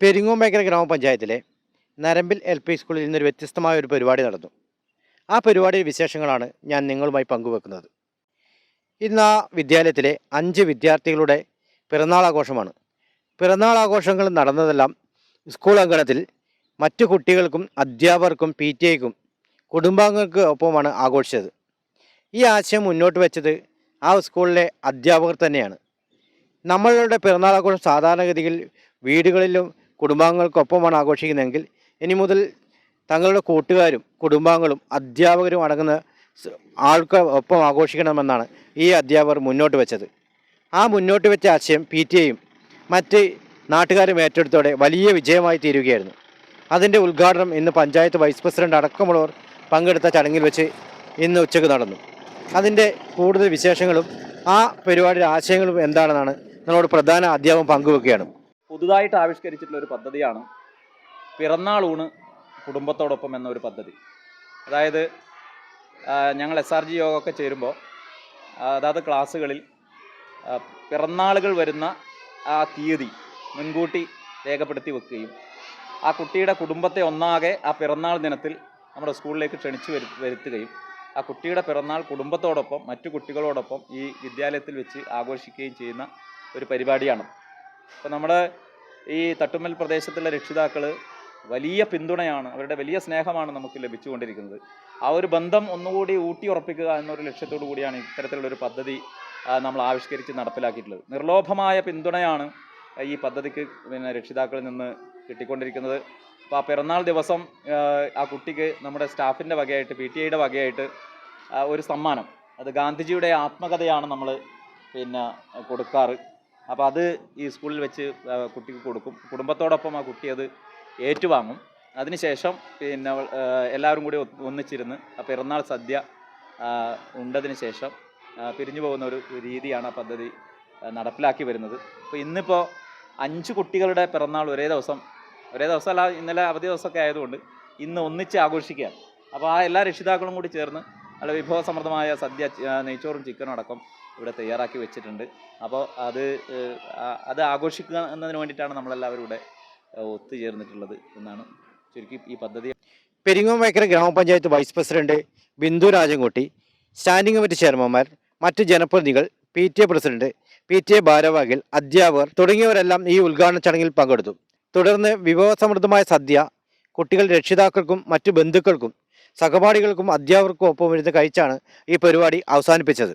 പെരിങ്ങോമേക്കര ഗ്രാമപഞ്ചായത്തിലെ നരമ്പിൽ L P സ്കൂളിൽ ഇന്നൊരു വ്യത്യസ്തമായ ഒരു പരിപാടി നടന്നു. ആ പരിപാടിയുടെ വിശേഷങ്ങളാണ് ഞാൻ നിങ്ങളുമായി പങ്കുവെക്കുന്നത്. ഇന്ന് ആ വിദ്യാലയത്തിലെ അഞ്ച് വിദ്യാർത്ഥികളുടെ പിറന്നാൾ ആഘോഷങ്ങൾ നടന്നതെല്ലാം സ്കൂൾ അങ്കണത്തിൽ മറ്റു കുട്ടികൾക്കും അധ്യാപകർക്കും പി ടി ഐക്കും കുടുംബാംഗങ്ങൾക്ക് ഒപ്പമാണ് ആഘോഷിച്ചത്. ഈ ആശയം മുന്നോട്ട് വെച്ചത് ആ സ്കൂളിലെ അധ്യാപകർ തന്നെയാണ്. നമ്മളുടെ പിറന്നാൾ ആഘോഷം സാധാരണഗതിയിൽ വീടുകളിലും കുടുംബാംഗങ്ങൾക്കൊപ്പമാണ് ആഘോഷിക്കുന്നതെങ്കിൽ ഇനി മുതൽ തങ്ങളുടെ കൂട്ടുകാരും കുടുംബാംഗങ്ങളും അധ്യാപകരും അടങ്ങുന്ന ആൾക്ക് ഒപ്പം ആഘോഷിക്കണമെന്നാണ് ഈ അധ്യാപകർ മുന്നോട്ട് വെച്ചത്. ആ മുന്നോട്ട് വെച്ച ആശയം പി ടി എയും മറ്റ് നാട്ടുകാരും ഏറ്റെടുത്തോടെ വലിയ വിജയമായി തീരുകയായിരുന്നു. അതിന്റെ ഉദ്ഘാടനം ഇന്ന് പഞ്ചായത്ത് വൈസ് പ്രസിഡന്റ് അടക്കമുള്ളവർ പങ്കെടുത്ത ചടങ്ങിൽ വെച്ച് ഇന്ന് ഉച്ചയ്ക്ക് നടന്നു. അതിന്റെ കൂടുതൽ വിശേഷങ്ങളും ആ പരിപാടിയുടെ ആശയങ്ങളും എന്താണെന്നാണ് നമ്മളോട് പ്രധാന അധ്യാപകം പങ്കുവെക്കുകയാണ്. പുതുതായിട്ട് ആവിഷ്കരിച്ചിട്ടുള്ള ഒരു പദ്ധതിയാണ് പിറന്നാൾ ഊണ് കുടുംബത്തോടൊപ്പം എന്നൊരു പദ്ധതി. അതായത് ഞങ്ങൾ എസ് ആർ ജി യോഗമൊക്കെ ചേരുമ്പോൾ അതായത് ക്ലാസ്സുകളിൽ പിറന്നാളുകൾ വരുന്ന ആ തീയതി മുൻകൂട്ടി രേഖപ്പെടുത്തി വെക്കുകയും ആ കുട്ടിയുടെ കുടുംബത്തെ ഒന്നാകെ ആ പിറന്നാൾ ദിനത്തിൽ നമ്മുടെ സ്കൂളിലേക്ക് ക്ഷണിച്ചു വരു വരുത്തുകയും ആ കുട്ടിയുടെ പിറന്നാൾ കുടുംബത്തോടൊപ്പം മറ്റു കുട്ടികളോടൊപ്പം ഈ വിദ്യാലയത്തിൽ വെച്ച് ആഘോഷിക്കുകയും ചെയ്യുന്ന ഒരു പരിപാടിയാണ്. അപ്പോൾ നമ്മുടെ ഈ തട്ടുമ്മൽ പ്രദേശത്തുള്ള രക്ഷിതാക്കൾ വലിയ പിന്തുണയാണ് അവരുടെ വലിയ സ്നേഹമാണ് നമുക്ക് ലഭിച്ചുകൊണ്ടിരിക്കുന്നത്. ആ ഒരു ബന്ധം ഒന്നുകൂടി ഊട്ടി ഉറപ്പിക്കുക എന്നൊരു ലക്ഷ്യത്തോടു കൂടിയാണ് ഇത്തരത്തിലുള്ളൊരു പദ്ധതി നമ്മൾ ആവിഷ്കരിച്ച് നടപ്പിലാക്കിയിട്ടുള്ളത്. നിർലോഭമായ പിന്തുണയാണ് ഈ പദ്ധതിക്ക് പിന്നെ രക്ഷിതാക്കളിൽ നിന്ന് കിട്ടിക്കൊണ്ടിരിക്കുന്നത്. അപ്പോൾ ആ പിറന്നാൾ ദിവസം ആ കുട്ടിക്ക് നമ്മുടെ സ്റ്റാഫിന്റെ വകയായിട്ട് പി ടി ഐയുടെ വകയായിട്ട് ഒരു സമ്മാനം. അത് ഗാന്ധിജിയുടെ ആത്മകഥയാണ് നമ്മൾ പിന്നെ കൊടുക്കാറ്. അപ്പോൾ അത് ഈ സ്കൂളിൽ വെച്ച് കുട്ടിക്ക് കൊടുക്കും. കുടുംബത്തോടൊപ്പം ആ കുട്ടി അത് ഏറ്റുവാങ്ങും. അതിനുശേഷം പിന്നെ എല്ലാവരും കൂടി ഒന്നിച്ചിരുന്ന് ആ പിറന്നാൾ സദ്യ ഉണ്ടതിന് ശേഷം പിരിഞ്ഞു പോകുന്ന ഒരു രീതിയാണ് ആ പദ്ധതി നടപ്പിലാക്കി വരുന്നത്. അപ്പോൾ ഇന്നിപ്പോൾ അഞ്ച് കുട്ടികളുടെ പിറന്നാൾ ഒരേ ദിവസം ഒരേ ദിവസം അല്ല ഇന്നലെ അവധി ദിവസമൊക്കെ ആയതുകൊണ്ട് ഇന്ന് ഒന്നിച്ച് ആഘോഷിക്കുകയാണ്. അപ്പോൾ ആ എല്ലാ രക്ഷിതാക്കളും കൂടി ചേർന്ന് നല്ല വിഭവസമൃദ്ധമായ സദ്യ നെയ്ച്ചോറും ചിക്കനും അടക്കം ഇവിടെ തയ്യാറാക്കി വെച്ചിട്ടുണ്ട്. അപ്പോൾ അത് അത് ആഘോഷിക്കുക എന്നതിന് വേണ്ടിയിട്ടാണ് നമ്മളെല്ലാവരും ഇവിടെ ഒത്തുചേർന്നിട്ടുള്ളത് എന്നാണ് ചുരുക്കി ഈ പദ്ധതി. പെരിങ്ങോമേക്കര ഗ്രാമപഞ്ചായത്ത് vice president Bindu Rajankutty standing committee ചെയർമാൻമാർ മറ്റ് ജനപ്രതിനിധികൾ P T A president P T A ഭാരവാഹികൾ അധ്യാപകർ തുടങ്ങിയവരെല്ലാം ഈ ഉദ്ഘാടന ചടങ്ങിൽ പങ്കെടുത്തു. തുടർന്ന് വിഭവസമൃദ്ധമായ സദ്യ കുട്ടികൾ രക്ഷിതാക്കൾക്കും മറ്റു ബന്ധുക്കൾക്കും സഹപാഠികൾക്കും അധ്യാപകർക്കും ഒപ്പം ഇരുന്ന് കഴിച്ചാണ് ഈ പരിപാടി അവസാനിപ്പിച്ചത്.